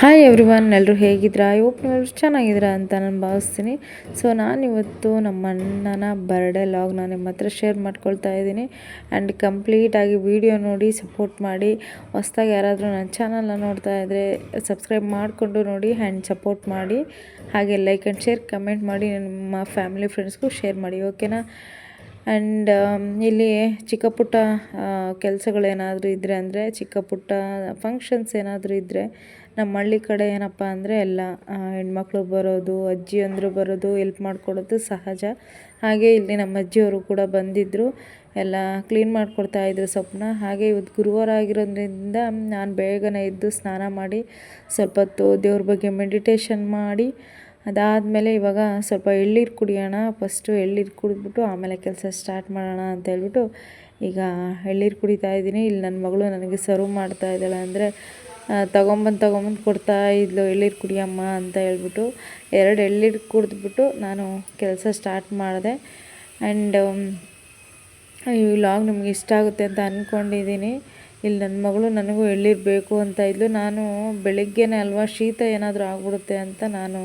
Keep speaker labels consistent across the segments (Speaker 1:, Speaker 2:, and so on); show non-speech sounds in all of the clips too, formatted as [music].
Speaker 1: Hi everyone ಎಲ್ಲರೂ ಹೇಗಿದ್ದೀರಾ ನೀವೆಲ್ಲರೂ ಚೆನ್ನಾಗಿದ್ದೀರಾ ಅಂತ ನಾನು ಭಾವಿಸ್ತೀನಿ. ಸೊ ನಾನಿವತ್ತು ನಮ್ಮ ಅಣ್ಣನ ಬರ್ಡೇ ಲಾಗ್ ನಾನು ನಿಮ್ಮ ಹತ್ರ ಶೇರ್ ಮಾಡ್ಕೊಳ್ತಾ ಇದ್ದೀನಿ. ಆ್ಯಂಡ್ ಕಂಪ್ಲೀಟಾಗಿ ವಿಡಿಯೋ ನೋಡಿ ಸಪೋರ್ಟ್ ಮಾಡಿ. ಹೊಸ್ದಾಗಿ ಯಾರಾದರೂ ನನ್ನ ಚಾನಲ್ನ ನೋಡ್ತಾ ಇದ್ದರೆ ಸಬ್ಸ್ಕ್ರೈಬ್ ಮಾಡಿಕೊಂಡು ನೋಡಿ ಆ್ಯಂಡ್ ಸಪೋರ್ಟ್ ಮಾಡಿ. ಹಾಗೆ ಲೈಕ್ ಆ್ಯಂಡ್ ಶೇರ್ ಕಮೆಂಟ್ ಮಾಡಿ ನಿಮ್ಮ ಫ್ಯಾಮಿಲಿ ಫ್ರೆಂಡ್ಸ್ಗೂ ಶೇರ್ ಮಾಡಿ ಓಕೆನಾ ಆ್ಯಂಡ್ ಇಲ್ಲಿ ಚಿಕ್ಕ ಪುಟ್ಟ ಕೆಲಸಗಳೇನಾದರೂ ಇದ್ದರೆ ಅಂದರೆ, ಚಿಕ್ಕ ಪುಟ್ಟ ಫಂಕ್ಷನ್ಸ್ ಏನಾದರೂ ಇದ್ದರೆ ನಮ್ಮ ಹಳ್ಳಿ ಕಡೆ ಏನಪ್ಪ ಅಂದರೆ ಎಲ್ಲ ಹೆಣ್ಮಕ್ಳು ಬರೋದು ಅಜ್ಜಿಯಂದಿರು ಬರೋದು ಎಲ್ಪ್ ಮಾಡಿಕೊಡೋದು ಸಹಜ. ಹಾಗೆ ಇಲ್ಲಿ ನಮ್ಮ ಅಜ್ಜಿಯವರು ಕೂಡ ಬಂದಿದ್ದರು ಎಲ್ಲ ಕ್ಲೀನ್ ಮಾಡಿಕೊಡ್ತಾಯಿದ್ರು ಸೊಪ್ಪನ್ನ ಹಾಗೆ ಇವತ್ತು ಗುರುವಾರ ಆಗಿರೋದ್ರಿಂದ ನಾನು ಬೇಗನೆ ಎದ್ದು ಸ್ನಾನ ಮಾಡಿ, ಸ್ವಲ್ಪ ಹೊತ್ತು ದೇವ್ರ ಬಗ್ಗೆ ಮೆಡಿಟೇಷನ್ ಮಾಡಿ, ಅದಾದಮೇಲೆ ಇವಾಗ ಸ್ವಲ್ಪ ಎಳ್ಳೀರು ಕುಡಿಯೋಣ. ಫಸ್ಟು ಎಳ್ಳೀರು ಕುಡಿದ್ಬಿಟ್ಟು ಆಮೇಲೆ ಕೆಲಸ ಸ್ಟಾರ್ಟ್ ಮಾಡೋಣ ಅಂತ ಹೇಳ್ಬಿಟ್ಟು ಈಗ ಎಳ್ಳೀರು ಕುಡಿತಾ ಇದ್ದೀನಿ. ಇಲ್ಲಿ ನನ್ನ ಮಗಳು ನನಗೆ ಸರ್ವ್ ಮಾಡ್ತಾ ಇದ್ದಾಳೆ ಅಂದರೆ ತಗೊಂಬಂದು ತಗೊಂಬಂದು ಕೊಡ್ತಾ ಇದ್ಲು ಎಳ್ಳೀರು ಕುಡಿಯಮ್ಮ ಅಂತ ಹೇಳ್ಬಿಟ್ಟು ಎರಡು ಎಳ್ಳೀರು ಕುಡಿದ್ಬಿಟ್ಟು ನಾನು ಕೆಲಸ ಸ್ಟಾರ್ಟ್ ಮಾಡಿದೆ. ಆ್ಯಂಡ್ ಈ ವ್ಲಾಗ್ ನಿಮ್ಗೆ ಇಷ್ಟ ಆಗುತ್ತೆ ಅಂತ ಅಂದ್ಕೊಂಡಿದ್ದೀನಿ ಇಲ್ಲಿ ನನ್ನ ಮಗಳು ನನಗೂ ಎಳ್ಳೀರು ಬೇಕು ಅಂತ ಇದ್ಲು. ನಾನು ಬೆಳಿಗ್ಗೆನೇ ಅಲ್ವಾ ಶೀತ ಏನಾದರೂ ಆಗ್ಬಿಡುತ್ತೆ ಅಂತ ನಾನು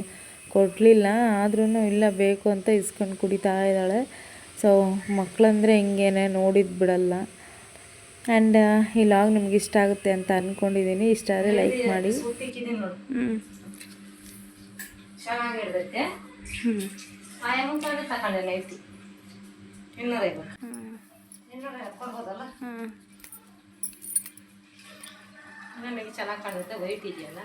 Speaker 1: ಕೊಡಲಿಲ್ಲ. ಆದ್ರೂ ಇಲ್ಲ, ಬೇಕು ಅಂತ ಇಸ್ಕೊಂಡು ಕುಡಿತಾ ಇದ್ದಾಳೆ. ಸೊ ಮಕ್ಕಳಂದ್ರೆ ಹಿಂಗೇನೆ ನೋಡಿದ್ದು ಬಿಡಲ್ಲ. ಆ್ಯಂಡ್ ಈ ಲಾಗ್ ನಿಮ್ಗೆ ಇಷ್ಟ ಆಗುತ್ತೆ ಅಂತ ಅಂದ್ಕೊಂಡಿದ್ದೀನಿ ಇಷ್ಟ ಆದರೆ ಲೈಕ್ ಮಾಡಿ.
Speaker 2: ಚೆನ್ನಾಗಿ ಕಾಣುತ್ತೆ ವೈಟ್ ಇದೆಯಲ್ಲ?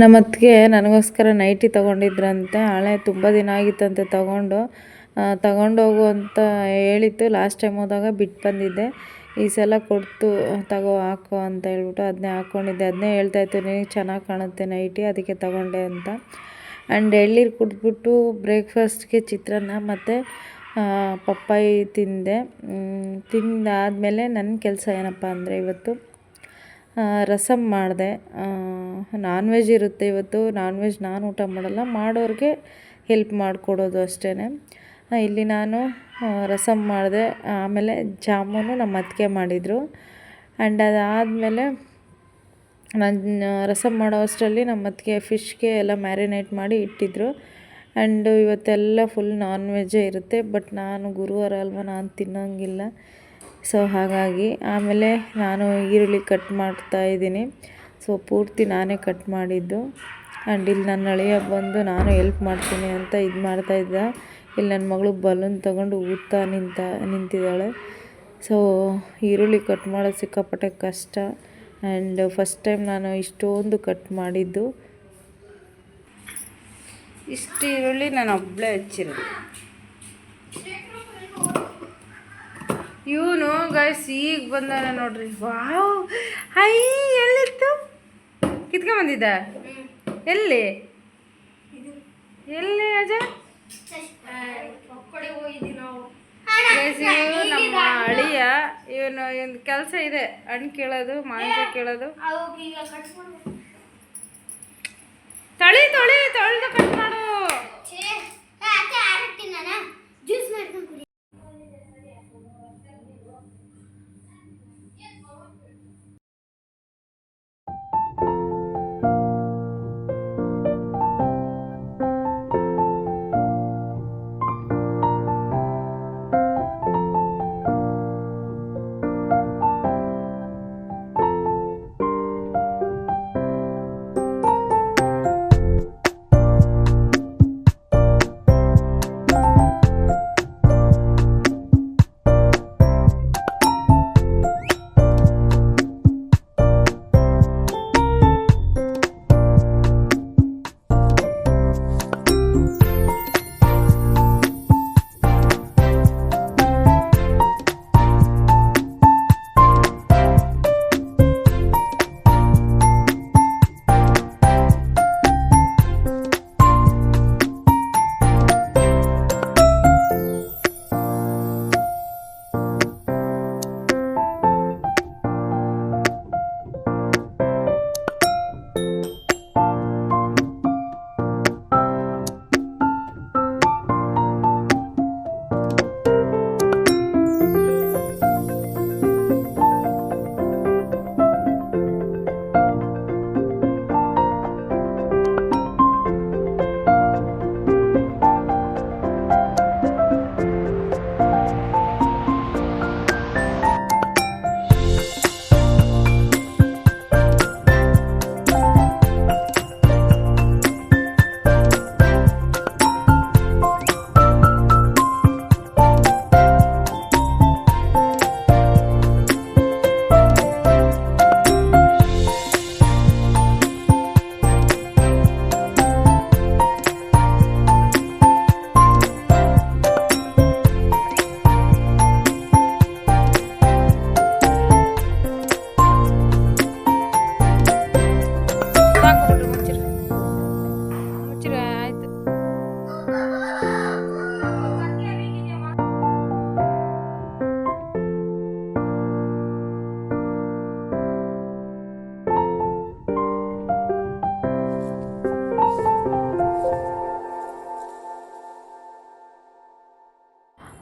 Speaker 1: ನಮ್ಮ ಅತ್ತಿಗೆ ನನಗೋಸ್ಕರ ನೈಟಿ ತಗೊಂಡಿದ್ರಂತೆ. ಹಳೆ ತುಂಬ ದಿನ ಆಗಿತ್ತಂತೆ ತೊಗೊಂಡು. ತಗೊಂಡೋಗು ಅಂತ ಹೇಳಿತ್ತು. ಲಾಸ್ಟ್ ಟೈಮ್ ಹೋದಾಗ ಬಿಟ್ಟು ಬಂದಿದ್ದೆ. ಈ ಸಲ ಕೊಡ್ತು, ತಗೋ, ಹಾಕೋ ಅಂತ ಹೇಳ್ಬಿಟ್ಟು ಅದನ್ನೇ ಹಾಕ್ಕೊಂಡಿದ್ದೆ ಅದನ್ನೇ ಹೇಳ್ತಾ ಇತ್ತು, ನಿನಗೆ ಚೆನ್ನಾಗಿ ಕಾಣುತ್ತೆ ನೈಟಿ, ಅದಕ್ಕೆ ತಗೊಂಡೆ ಅಂತ. ಆ್ಯಂಡ್ ಎಳ್ನೀರು ಕುಡಿದ್ಬಿಟ್ಟು ಬ್ರೇಕ್ಫಾಸ್ಟ್ಗೆ ಚಿತ್ರಾನ್ನ ಮತ್ತು ಪಪ್ಪಾಯಿ ತಿಂದೆ. ತಿಂದಾದಮೇಲೆ ನನ್ನ ಕೆಲಸ ಏನಪ್ಪ ಅಂದರೆ ಇವತ್ತು ರಸಮ್ ಮಾಡಿದೆ. ನಾನ್ ವೆಜ್ ಇರುತ್ತೆ ಇವತ್ತು. ನಾನ್ ವೆಜ್ ನಾನು ಊಟ ಮಾಡಲ್ಲ, ಮಾಡೋರಿಗೆ ಹೆಲ್ಪ್ ಮಾಡಿಕೊಡೋದು ಅಷ್ಟೇ ಇಲ್ಲಿ ನಾನು ರಸಮ್ ಮಾಡಿದೆ, ಆಮೇಲೆ ಜಾಮೂನು ನಮ್ಮ ಅತ್ತಿಗೆ ಮಾಡಿದರು. ಆ್ಯಂಡ್ ಅದಾದಮೇಲೆ ನಾನು ರಸಮ್ ಮಾಡೋ ಅಷ್ಟರಲ್ಲಿ ನಮ್ಮ ಅತ್ತಿಗೆ ಫಿಶ್ಗೆ ಎಲ್ಲ ಮ್ಯಾರಿನೇಟ್ ಮಾಡಿ ಇಟ್ಟಿದ್ದರು ಆ್ಯಂಡ್ ಇವತ್ತೆಲ್ಲ ಫುಲ್ ನಾನ್ ವೆಜ್ಜೇ ಇರುತ್ತೆ ಬಟ್ ನಾನು ಗುರುವಾರ ಅಲ್ವ ನಾನು ತಿನ್ನೋಂಗಿಲ್ಲ. ಸೊ ಹಾಗಾಗಿ ಆಮೇಲೆ ನಾನು ಈರುಳ್ಳಿ ಕಟ್ ಮಾಡ್ತಾ ಇದ್ದೀನಿ. ಸೊ ಪೂರ್ತಿ ನಾನೇ ಕಟ್ ಮಾಡಿದ್ದು. ಆ್ಯಂಡ್ ಇಲ್ಲಿ ನನ್ನ ಅಳಿಯ ಬಂದು ನಾನು ಎಲ್ಪ್ ಮಾಡ್ತೀನಿ ಅಂತ ಇದು ಮಾಡ್ತಾಯಿದ್ದ ಇಲ್ಲಿ ನನ್ನ ಮಗಳು ಬಲೂನ್ ತಗೊಂಡು ಊದ್ತಾ ನಿಂತ ನಿಂತಿದ್ದಾಳೆ. ಸೊ ಈರುಳ್ಳಿ ಕಟ್ ಮಾಡೋದು ಸಿಕ್ಕಾಪಟ್ಟೆ ಕಷ್ಟ. ಆ್ಯಂಡ್ ಫಸ್ಟ್ ಟೈಮ್ ನಾನು ಇಷ್ಟೊಂದು ಕಟ್ ಮಾಡಿದ್ದು.
Speaker 2: ಇಷ್ಟು ಈರುಳ್ಳಿ ನಾನು ಒಬ್ಬಳೇ ಹಚ್ಚಿರೋದು. ಇವನು ಗೈಸ್ ಈಗ ಬಂದಾನೆ ನೋಡ್ರಿ. Wow high, ಎಲ್ಲಿತ್ತು? ಕಿತ್ಕೊಂಬಂದಿದ್ದ ಎಲ್ಲಿ? ಎಲ್ಲಿ ಅಜ ನಮ್ಮ ಅಳಿಯ ಇವನು ಕೆಲಸ ಇದೆ ಹಣ್ಣು ಕೇಳೋದು ಮಾವಿನಕಾಯಿ ಕೇಳೋದು. ತಳಿ ತೊಳಿ ತೊಳೆದು ಕಟ್ ಮಾಡು.
Speaker 3: ಜ್ಯೂಸ್ ಮಾಡ್ಕೊಂಡು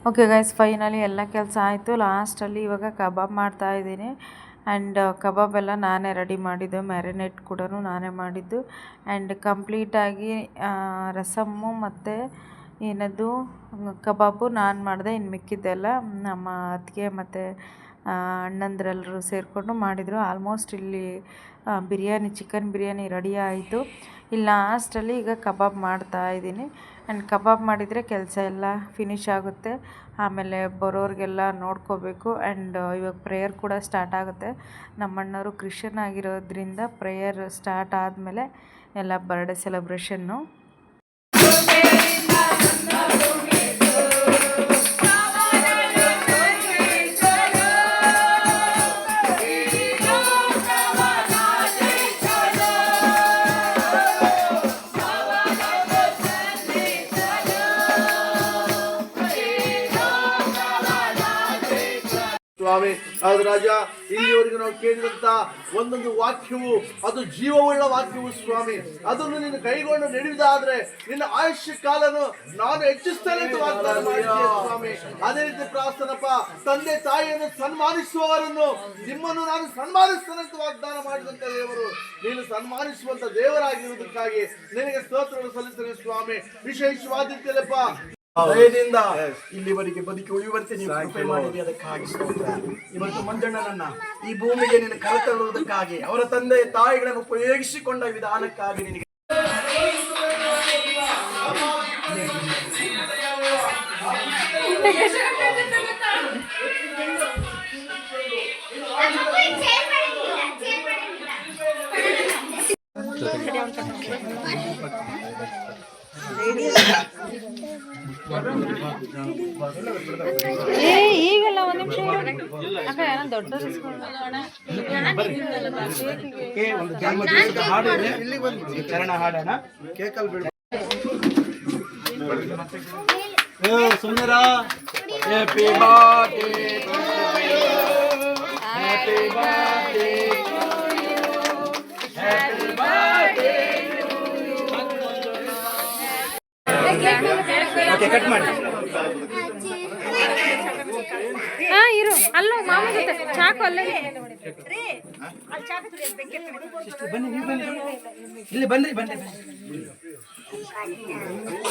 Speaker 1: ಓಕೆ ಗೈಸ್ ಫೈನಲಿ ಎಲ್ಲ ಕೆಲಸ ಆಯಿತು. ಲಾಸ್ಟಲ್ಲಿ ಇವಾಗ ಕಬಾಬ್ ಮಾಡ್ತಾ ಇದ್ದೀನಿ. ಆ್ಯಂಡ್ ಕಬಾಬ್ ಎಲ್ಲ ನಾನೇ ರೆಡಿ ಮಾಡಿದ್ದು. ಮ್ಯಾರಿನೇಟ್ ಕೂಡ ನಾನೇ ಮಾಡಿದ್ದು. ಆ್ಯಂಡ್ ಕಂಪ್ಲೀಟಾಗಿ ರಸಮ್ಮು ಮತ್ತು ಏನದು ಕಬಾಬು ನಾನು ಮಾಡಿದೆ. ಇನ್ನು ಮಿಕ್ಕಿದ್ದೆಲ್ಲ ನಮ್ಮ ಅತ್ತಿಗೆ ಮತ್ತು ಅಣ್ಣಂದ್ರೆಲ್ಲರೂ ಸೇರಿಕೊಂಡು ಮಾಡಿದರು. ಆಲ್ಮೋಸ್ಟ್ ಇಲ್ಲಿ ಬಿರಿಯಾನಿ ಚಿಕನ್ ಬಿರಿಯಾನಿ ರೆಡಿ ಆಯಿತು. ಇಲ್ಲಿ ಲಾಸ್ಟಲ್ಲಿ ಈಗ ಕಬಾಬ್ ಮಾಡ್ತಾ ಇದ್ದೀನಿ. ಆ್ಯಂಡ್ ಕಬಾಬ್ ಮಾಡಿದರೆ ಕೆಲಸ ಎಲ್ಲ ಫಿನಿಶ್ ಆಗುತ್ತೆ. ಆಮೇಲೆ ಬರೋರಿಗೆಲ್ಲ ನೋಡ್ಕೋಬೇಕು. ಆ್ಯಂಡ್ ಇವಾಗ ಪ್ರೇಯರ್ ಕೂಡ ಸ್ಟಾರ್ಟ್ ಆಗುತ್ತೆ. ನಮ್ಮಣ್ಣವರು ಕ್ರಿಶ್ಚನ್ ಆಗಿರೋದ್ರಿಂದ ಪ್ರೇಯರ್ ಸ್ಟಾರ್ಟ್ ಆದಮೇಲೆ ಎಲ್ಲ ಬರ್ಡೇ ಸೆಲೆಬ್ರೇಷನ್ನು
Speaker 4: ಸ್ವಾಮಿ. ಅದು ರಾಜ, ಇಲ್ಲಿವರೆಗೂ ನಾವು ಕೇಳಿದಂತ ಒಂದೊಂದು ವಾಕ್ಯವು, ಅದು ಜೀವವುಳ್ಳ ವಾಕ್ಯವು ಸ್ವಾಮಿ. ಅದನ್ನು ನೀನು ಕೈಗೊಂಡು ನಡೆಯುವುದಾದ್ರೆ ನಿನ್ನ ಆಯುಷ್ಯ ಕಾಲನು ನಾನು ಹೆಚ್ಚಿಸ್ತೇನೆ ಅಂತ ವಾಗ್ದಾನ ಸ್ವಾಮಿ. ಅದೇ ರೀತಿ ಪ್ರಾರ್ಥನಪ್ಪ, ತಂದೆ ತಾಯಿಯನ್ನು ಸನ್ಮಾನಿಸುವವರನ್ನು ನಿಮ್ಮನ್ನು ನಾನು ಸನ್ಮಾನಿಸ್ತೇನೆ ಅಂತ ವಾಗ್ದಾನ ಮಾಡಿದಂತ ದೇವರು. ನೀನು ಸನ್ಮಾನಿಸುವಂತ ದೇವರಾಗಿರುವುದಕ್ಕಾಗಿ ನಿನಗೆ ಸ್ತೋತ್ರವನ್ನು ಸಲ್ಲಿಸ್ತೇನೆ ಸ್ವಾಮಿ. ವಿಶೇಷವಾದಿತ್ತಲ್ಲಪ್ಪ
Speaker 5: ದಯದಿಂದ ಇಲ್ಲಿವರೆಗೆ ಬದುಕಿ ಉಳಿಯುವಂತೆ ನೀವು ಕೃಪೆ ಮಾಡಿದೆ ಅದಕ್ಕಾಗಿ ಸ್ತೋತ್ರ. ಇವತ್ತು ಮಂಜಣ್ಣನನ್ನ ಈ ಭೂಮಿಗೆ ನೀನು ಕರೆತರುವುದಕ್ಕಾಗಿ ಅವರ ತಂದೆ ತಾಯಿಗಳನ್ನು ಉಪಯೋಗಿಸಿಕೊಂಡ ವಿಧಾನಕ್ಕಾಗಿ ನಿನಗೆ
Speaker 2: ಏ ಈಗಲ್ಲ ಒಂದು ನಿಮಿಷ ಅಕ್ಕ ಏನೋ ದೊಡ್ಡ
Speaker 5: ಚರಣ ಹಾಡೋಣ. ಸುಂದರ. Happy happy birthday okay cut ಮಾಡಿ.
Speaker 2: ಹಾ ಇರು. ಅಲ್ಲೋ ಮಾಮ ಜೊತೆ. ಚಾಕು ಅಲ್ಲೇ.
Speaker 5: ಬನ್ನಿ ನೀವು ಬನ್ನಿ ಇಲ್ಲಿ ಬನ್ರಿ ಬನ್ರಿ.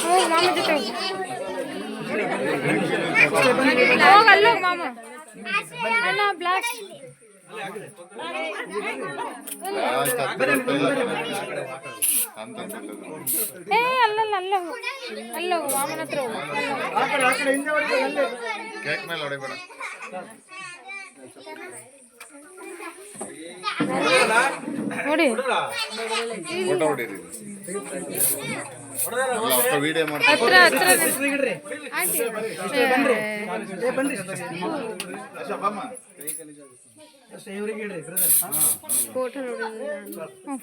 Speaker 2: ಹೋಗ್ ಮಾಮ ಜೊತೆ ಹೋಗ. ಅಲ್ಲೋ ಮಾಮ. ಅಣ್ಣ ಬ್ಲಾಕ್ ಏ ಅಲ್ಲಲ್ಲ ಅಲ್ಲ. ಅಲ್ಲ ಹೋಗು ಮಾಮನ ಹತ್ರ
Speaker 5: ಆ ಕಡೆ
Speaker 2: ನೋಡಿ.
Speaker 6: ಫೋಟೋ ವಿಡಿಯೋ
Speaker 2: ಹತ್ರ ಹತ್ರ
Speaker 5: ಬನ್ರಿ.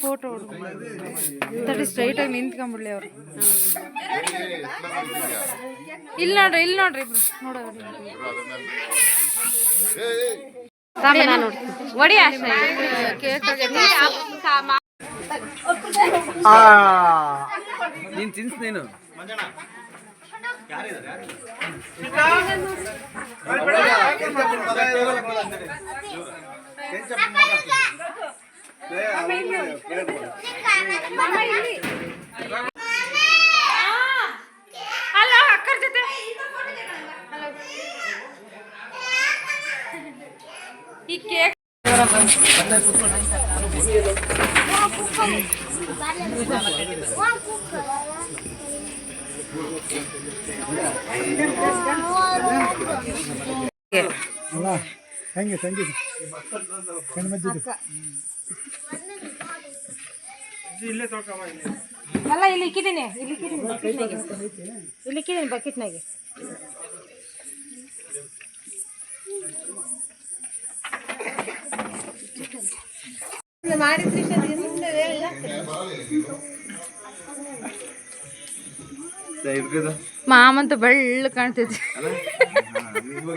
Speaker 2: ಫೋಟೋ ತಡಿ ಸ್ಟ್ರೈಟ್ ಆಗಿ ನಿಂತ್ಕೊಂಡ್ಬಿಡ್ಲಿ ಅವ್ರು. ಇಲ್ಲಿ ನೋಡ್ರಿ ಇಲ್ಲಿ ನೋಡ್ರಿ ಇಬ್ರು. ನೋಡೋದು ಒಡಿ ಅಷ್ಟೇ ಕೇಕ್
Speaker 7: ನೀನ್ ತಿನ್ಸ್ ನೀನು.
Speaker 2: ಅಲ್ಲ ಅಕ್ಕರ ಜೊತೆ ಈ ಕೇಕ್ ಅಲ್ಲ ಇಲ್ಲಿ ಇಕ್ಕಿದ್ದೀನಿ ಇಲ್ಲಿ ಇಕ್ಕಿದ್ದೀನಿ ಬಕೆಟ್ನಾಗೆ. ಇಲ್ಲಿ ಇಕ್ಕಿದ್ದೀನಿ ಬಕೆಟ್ನಾಗೆ. ಮಾಮಂತ ಬೆಳ್ಳ ಕಾಣ್ತೈತಿ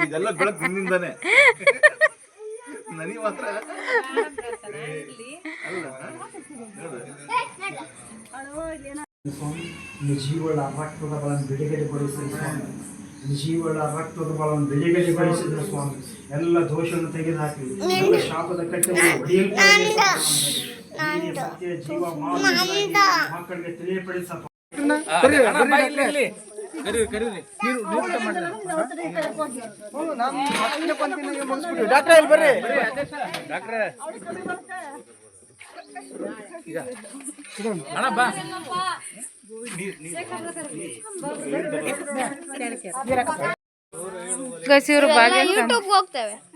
Speaker 6: ಇದೆಲ್ಲ ಬೆಳಕು ನಿನ್ನಿಂದಾನೆ [laughs] ನನಗೆ ಮಾತ್ರ?
Speaker 5: ಸ್ವಾಮಿ ನಿನ್ನ ಜೀವಗಳ ಆತ್ಮದ ಬಲವನ್ನು ಬಿಡುಗಡೆ ಪಡಿಸಿ ಸ್ವಾಮಿ ಜೀವಳ ರಕ್ತದ ಬೆಳಿ ಬೆಳೆಸಿದ್ರು ಸ್ವಾಮಿ ಎಲ್ಲ ದೋಷವನ್ನು ತೆಗೆದುಹಾಕಿ ಎಲ್ಲ ಶಾಪದ ಕಟ್ಟೆಗಳು ಒಡೆಯಲ್ಪಡಲಿ ಸತ್ಯ ಜೀವ ಮಕ್ಕಳಿಗೆ ತಿಳಿಯಪಡಿಸಪ್ಪ ಡಾಕ್ಟರ್ ಬರ್ರಿ.
Speaker 3: ಯೂಟ್ಯೂಬ್ ಹೋಗ್ತೇವೆ ಅಮ್ಮ ನೀರು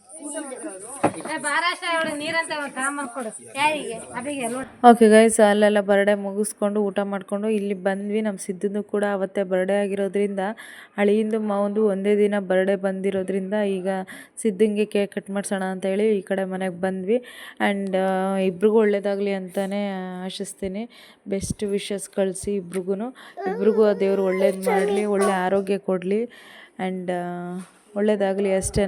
Speaker 1: ಓಕೆ ಗೈಸ್ ಅಲ್ಲೆಲ್ಲ ಬರ್ಡೇ ಮುಗಿಸ್ಕೊಂಡು ಊಟ ಮಾಡಿಕೊಂಡು ಇಲ್ಲಿ ಬಂದ್ವಿ. ನಮ್ಮ ಸಿದ್ಧದ್ದು ಕೂಡ ಅವತ್ತೇ ಬರ್ಡೇ ಆಗಿರೋದ್ರಿಂದ ಹಳಿಯಿಂದ ಮಾವಂದು ಒಂದೇ ದಿನ ಬರ್ಡೇ ಬಂದಿರೋದ್ರಿಂದ ಈಗ ಸಿದ್ಧಂಗೆ ಕೇಕ್ ಕಟ್ ಮಾಡಿಸೋಣ ಅಂತೇಳಿ ಈ ಕಡೆ ಮನೆಗೆ ಬಂದ್ವಿ. ಆ್ಯಂಡ್ ಇಬ್ರಿಗೂ ಒಳ್ಳೇದಾಗಲಿ ಅಂತಲೇ ಆಶಿಸ್ತೀನಿ. ಬೆಸ್ಟ್ ವಿಶಸ್ ಕಳಿಸಿ ಇಬ್ರಿಗೂ ಇಬ್ರಿಗೂ ಆ ದೇವರು ಒಳ್ಳೇದು ಮಾಡಲಿ, ಒಳ್ಳೆ ಆರೋಗ್ಯ ಕೊಡಲಿ. ಆ್ಯಂಡ್ ಒಳ್ಳೇದಾಗಲಿ ಅಷ್ಟೇ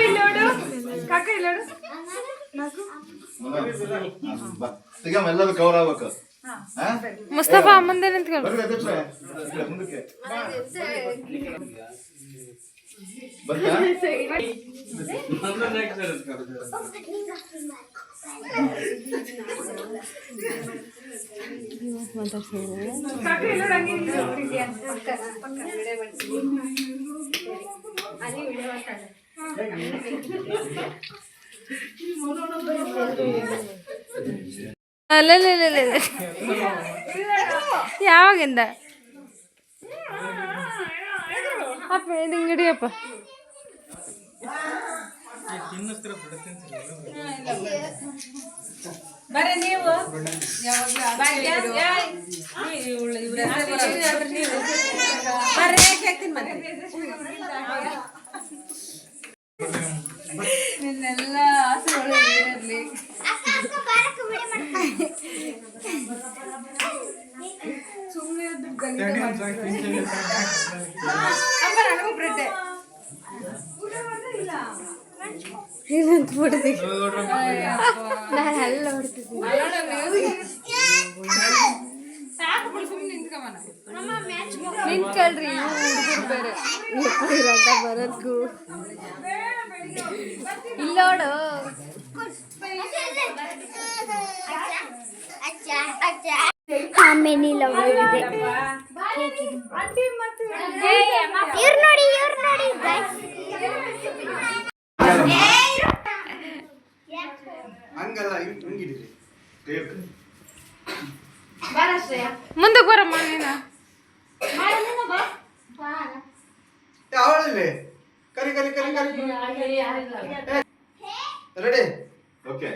Speaker 1: ഇല്ലോടു? കാക്ക ഇല്ലോടു?
Speaker 6: നോക്കൂ ತೆಗಿಯಮ್ಮ ಎಲ್ಲರೂ ಕವರ್ ಆಗ್ಬೇಕು. ಹಾ?
Speaker 2: ಮುಸ್ತಫಾ ಮುಂದೆ ನಿಂತ್ಕೊಳ್ಳಿ
Speaker 6: ಬರ್ರಿ ಅಧ್ಯಕ್ಷರೇ. ಈ ಕಡೆ ಮುಂದಕ್ಕೆ. ಬರ್ತಾ?
Speaker 2: ಅಲ್ಲಲ್ಲಲ್ಲಲ್ಲ ಯಾವಾಗಿಂದ ಅಪ್ಪ ಇದು ಹಿಡಿಯಪ್ಪ ನಿನ್ನೆಲ್ಲ ಆಸೆಗಳು ಈಡೇರ್ಲಿ ನಿಂತ್ಕೊಳ್ರಿ ಹುಡುಗರು ಬೇರೆ ಬರೋದ್ಕು ಇಲ್ಲೋಡು
Speaker 3: ಆಮೇಲೆ ಇದೆ. ಇವ್ರು ನೋಡಿ ಇವ್ರು ನೋಡಿ.
Speaker 5: ಹಂಗಲ್ಲ
Speaker 2: ಮುಂದಕ್ಕೆ ಬರಮ್ಮ ನೀನು.
Speaker 5: ಅವಳಲ್ಲಿ. ಕರಿ ಕರಿ ಕರಿ ಕರಿ ರೆಡಿ
Speaker 6: ಓಕೆ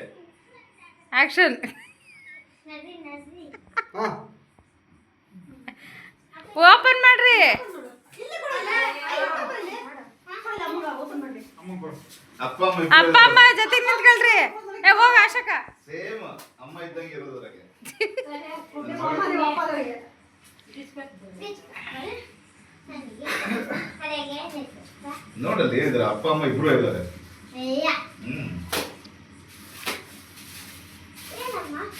Speaker 2: ಆಕ್ಷನ್
Speaker 5: ಹಾ
Speaker 2: ಓಪನ್ ಮಾಡ್ರಿ
Speaker 6: ಅಪ್ಪ
Speaker 2: ಅಪ್ಪ ಅಮ್ಮ ಜೊತೆ ನಿಂತ್ಕೊಳ್ರಿ ಏ ಹೋಗ ಆಶಕ
Speaker 6: ಸೇಮ್ ಅಮ್ಮ ಇದ್ದಂಗೆ ಇರೋದು ಅದ್ರಾಗೆ ನೋಡಲ್ಲಿ ಇದ್ರ ಅಪ್ಪ ಅಮ್ಮ ಇಬ್ರು ಇದ್ದಾರೆ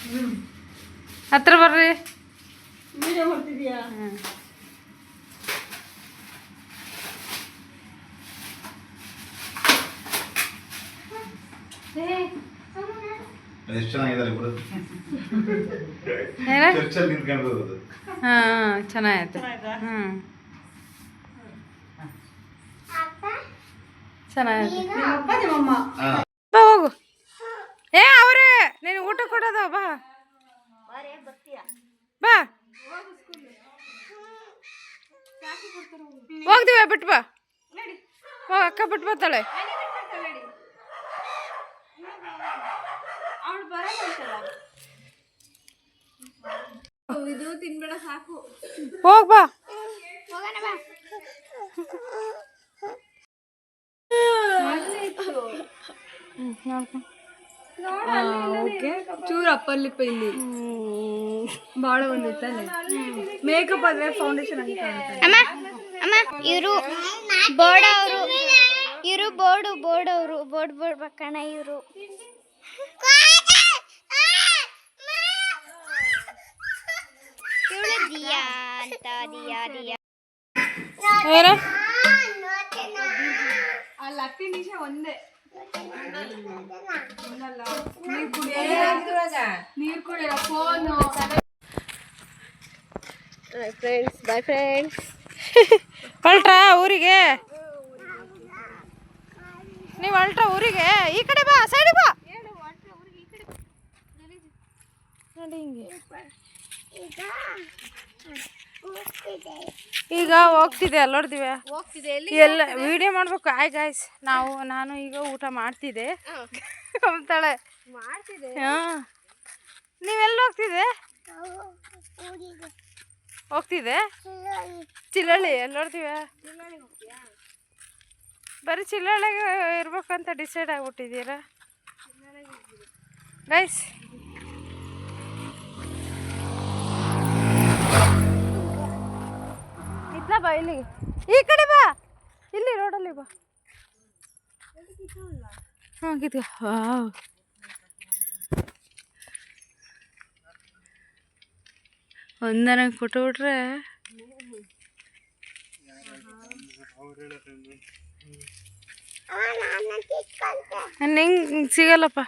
Speaker 6: ಹ್ಮ್
Speaker 2: ಹತ್ರ ಬರ್ರಿ
Speaker 6: ಎಷ್ಟು ಚೆನ್ನಾಗಿದ್ದಾರೆ ಇಬ್ರು
Speaker 2: ಏನ
Speaker 6: ಚರ್ಚಲ್ಲಿ ನಿಂತ್ಕೊಂಡಿರೋದು
Speaker 2: ಹಾಂ ಹಾಂ ಚೆನ್ನಾಗೈತೆ ಬಾ ಹೋಗು. ಏ ಅವ್ರೆ ನೀನು ಊಟ ಕೊಡೋದು ಬಾ. ಬಾ. ಹೋಗ್ತೀವ ಬಿಟ್ಟು ಬಾ. ಹೋಗ ಅಕ್ಕ ಬಿಟ್ಟು ಬರ್ತಾಳೆ. ಹೋಗ್ ಬಾ
Speaker 7: ಚೂರು ಅಪ್ಪರ್ ಲಿಪ್ ಇಲ್ಲಿ ಬಾಳ ಬಂದಿತ್ತಲ್ಲ ಮೇಕಪ್ ಆದ್ರೆ ಫೌಂಡೇಶನ್ ಆಗಿ ಕಾಣುತ್ತೆ
Speaker 3: ಅಮ್ಮ ಅಮ್ಮ ಇವರು ಬೋರ್ಡ್ ಅವರು ಇವರು ಬೋರ್ಡು ಬೋರ್ಡ್ ಅವರು ಬೋರ್ಡ್ ಬೋರ್ಡ್ ಬಕ್ಕಣ ಇವರು ಇವಳು ದಿಯಾ ಅಂತ ದಿಯಾ ದಿಯಾ
Speaker 7: ನಿಮಿಷ ಒಂದೇ. ನೀರು ಫೋನು ಫ್ರೆಂಡ್ಸ್ ಬೈ ಫ್ರೆಂಡ್ಸ್
Speaker 2: ಹೊಲ್ಟ್ರಾ ಊರಿಗೆ? ನೀವು ಹೊಲ್ಟ್ರಾ ಊರಿಗೆ? ಈ ಕಡೆ ಬಾ ಸೈಡ್ ಬಾ. ನೋಡಿ ಹಿಂಗೆ. ಈಗ ಹೋಗ್ತಿದೆ ಅಲ್ಲೋಡ್ದಿವೆ ಎಲ್ಲ ವಿಡಿಯೋ ಮಾಡ್ಬೇಕು. ಆಯ್ ಗಾಯ್ಸ್ ನಾವು ನಾನು ಈಗ ಊಟ ಮಾಡ್ತಿದ್ದೆ. ಅಂತಾಳೆ
Speaker 3: ಮಾಡ್ತಿದೆ
Speaker 2: ಹಾಂ. ನೀವೆಲ್ಲ ಹೋಗ್ತಿದೆ? ಹೋಗ್ತಿದೆ? ಚಿಲ್ಲಳ್ಳಿ ಎಲ್ಲಿ ನೋಡ್ತೀವಿ ಬರೀ ಚಿಲ್ಲಳ್ಳಿಗೆ ಇರ್ಬೇಕಂತ ಡಿಸೈಡ್ ಆಗ್ಬಿಟ್ಟಿದ್ದೀರಾ? ಗೈಸ್ ಇದ್ಲ ಬಾ ಇಲ್ಲಿಗೆ. ಈ ಕಡೆ ಬಾ. ಇಲ್ಲಿ ರೋಡಲ್ಲಿ ಬಾ. ಹಾಂ ಕಿತ್ಕ ಒಂದನ ಕೊಟ್ಟುಬಿಟ್ರೆ ಹೆಂಗೆ ಸಿಗಲ್ಲಪ್ಪ?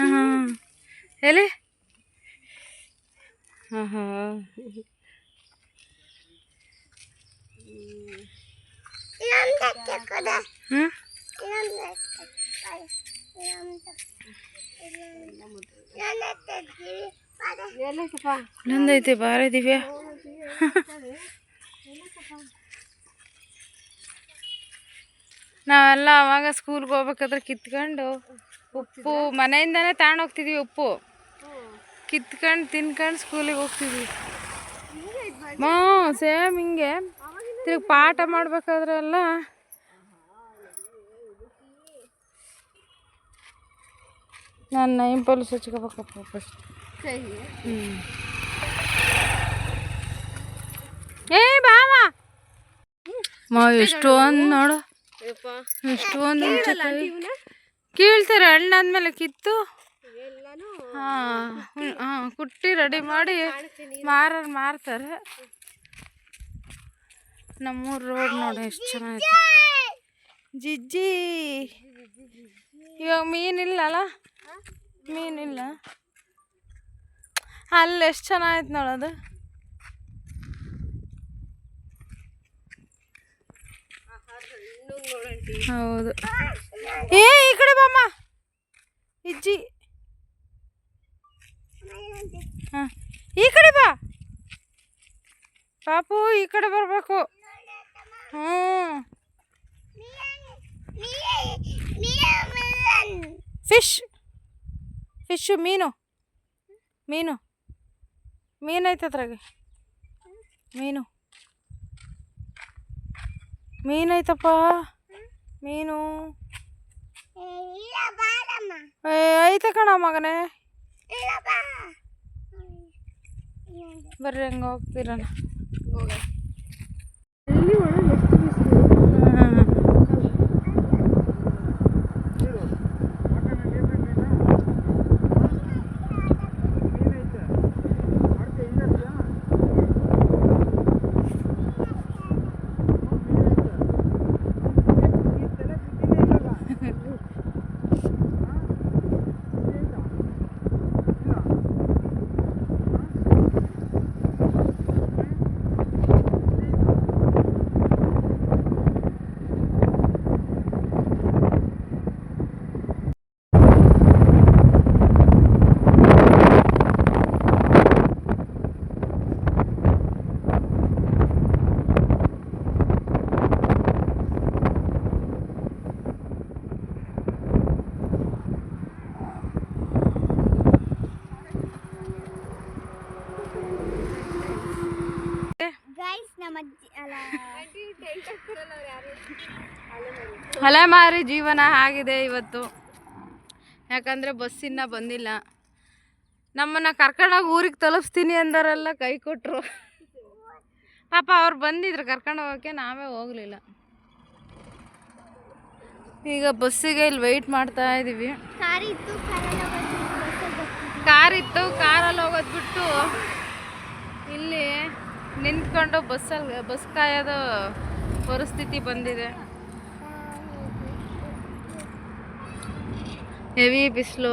Speaker 2: ಹಾಂ. ಎಲ್ಲಿ? ಹಾಂ ಹಾಂ ಹ್ಞೂ ನಂದೈತೆ ಬಾರ ದಿವ್ಯಾ. ನಾವೆಲ್ಲ ಅವಾಗ ಸ್ಕೂಲ್ಗೆ ಹೋಗ್ಬೇಕಾದ್ರೆ ಕಿತ್ಕೊಂಡು ಉಪ್ಪು ಮನೆಯಿಂದನೇ ತಗೊಂಡೋಗ್ತಿದ್ವಿ ಉಪ್ಪು. ಕಿತ್ಕೊಂಡು ತಿನ್ಕೊಂಡು ಸ್ಕೂಲಿಗೆ ಹೋಗ್ತಿದ್ವಿ. ಹ್ಞೂ ಸೇಮ್ ಹಿಂಗೆ. ತಿರ್ಗಿ ಪಾಠ ಮಾಡ್ಬೇಕಾದ್ರೆಲ್ಲ. ನಾನು ನೈನ್ ಪೊಲೀಸ್ ಹಚ್ಕೋಬೇಕಪ್ಪ ಫಸ್ಟ್ ಹ್ಞೂ ಏ ಬಾವ. ಮಾ ಎಷ್ಟೊಂದು ನೋಡು. ಎಷ್ಟೊಂದು ಕೀಳ್ತಾರೆ ಹಣ್ಣಾದ್ಮೇಲೆ ಕಿತ್ತು. ಹಾಂ ಹಾಂ ಕುಟ್ಟಿ ರೆಡಿ ಮಾಡಿ ಮಾರೋರು ಮಾರ್ತಾರೆ. ನಮ್ಮೂರು ರೋಡ್ ನೋಡಿ ಎಷ್ಟು ಚೆನ್ನಾಗಿದೆ. ಜಿಜ್ಜಿ! ಇವಾಗ ಮೀನಿಲ್ಲಲ್ಲ ಮೀನಿಲ್ಲ ಅಲ್ಲಿ ಎಷ್ಟು ಚೆನ್ನಾಗೈತೆ ನೋಡೋದು ಹೌದು. ಏ ಈ ಕಡೆ ಬಾಮ್ಮ. ಇಜ್ಜಿ. ಹಾಂ ಈ ಕಡೆ ಬಾ. ಪಾಪು ಈ ಕಡೆ ಬರಬೇಕು. ಹ್ಞೂ ಫಿಶ್ ಫಿಶ್ಶು ಮೀನು. ಮೀನು. ಮೀನೈತೆ ಅದ್ರಾಗೆ. ಮೀನು. ಮೀನೈತಪ್ಪ ಮೀನು. ಏ, ಐತೆ ಕಣ ಮಗನೇ. ಬರ್ರಿ ಹಂಗೆ ಹೋಗ್ತಿರೋಣ ಅಲೆಮಾರಿ ಜೀವನ ಆಗಿದೆ ಇವತ್ತು. ಯಾಕಂದರೆ ಬಸ್ಸಿನ್ನ ಬಂದಿಲ್ಲ. ನಮ್ಮನ್ನು ಕರ್ಕೊಂಡೋಗಿ ಊರಿಗೆ ತಲುಪಿಸ್ತೀನಿ ಅಂದರೆಲ್ಲ ಕೈ ಕೊಟ್ಟರು ಪಾಪ ಅವ್ರು ಬಂದಿದ್ರು ಕರ್ಕೊಂಡು ಹೋಗೋಕ್ಕೆ ನಾವೇ ಹೋಗಲಿಲ್ಲ. ಈಗ ಬಸ್ಸಿಗೆ ಇಲ್ಲಿ ವೆಯ್ಟ್ ಮಾಡ್ತಾ ಇದ್ದೀವಿ
Speaker 3: ಕಾರಿತ್ತು ಕಾರೆಲ್ಲ ಬಂದು ಬಸ್ಸಲ್ಲಿ ಬರ್ತಿದ್ವಿ.
Speaker 2: ಕಾರ್ ಇತ್ತು ಕಾರಲ್ಲಿ ಹೋಗೋದು ಬಿಟ್ಟು ಇಲ್ಲಿ ನಿಂತ್ಕೊಂಡು ಬಸ್ಸಲ್ಲಿ ಬಸ್ ಕಾಯೋದು ಪರಿಸ್ಥಿತಿ ಬಂದಿದೆ.
Speaker 7: हेवी पिस्लो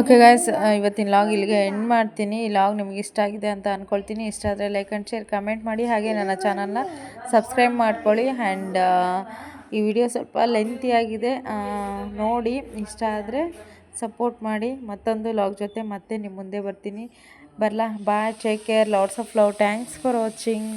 Speaker 1: ಓಕೆ ಗಾಯ್ಸ್ ಇವತ್ತಿನ ಲಾಗ್ ಇಲ್ಲಿಗೆ ಎಂಡ್ ಮಾಡ್ತೀನಿ. ಈ ಲಾಗ್ ನಿಮ್ಗೆ ಇಷ್ಟ ಆಗಿದೆ ಅಂತ ಅಂದ್ಕೊಳ್ತೀನಿ ಇಷ್ಟ ಆದರೆ ಲೈಕ್ ಆ್ಯಂಡ್ ಶೇರ್ ಕಮೆಂಟ್ ಮಾಡಿ. ಹಾಗೆ ನನ್ನ ಚಾನಲ್ನ ಸಬ್ಸ್ಕ್ರೈಬ್ ಮಾಡ್ಕೊಳ್ಳಿ. ಆ್ಯಂಡ್ ಈ ವಿಡಿಯೋ ಸ್ವಲ್ಪ ಲೆಂತಿ ಆಗಿದೆ. ನೋಡಿ, ಇಷ್ಟ ಆದರೆ ಸಪೋರ್ಟ್ ಮಾಡಿ. ಮತ್ತೊಂದು ಲಾಗ್ ಜೊತೆ ಮತ್ತೆ ನಿಮ್ಮ ಮುಂದೆ ಬರ್ತೀನಿ. ಬರಲಾ? Bye take care lots of love thanks for watching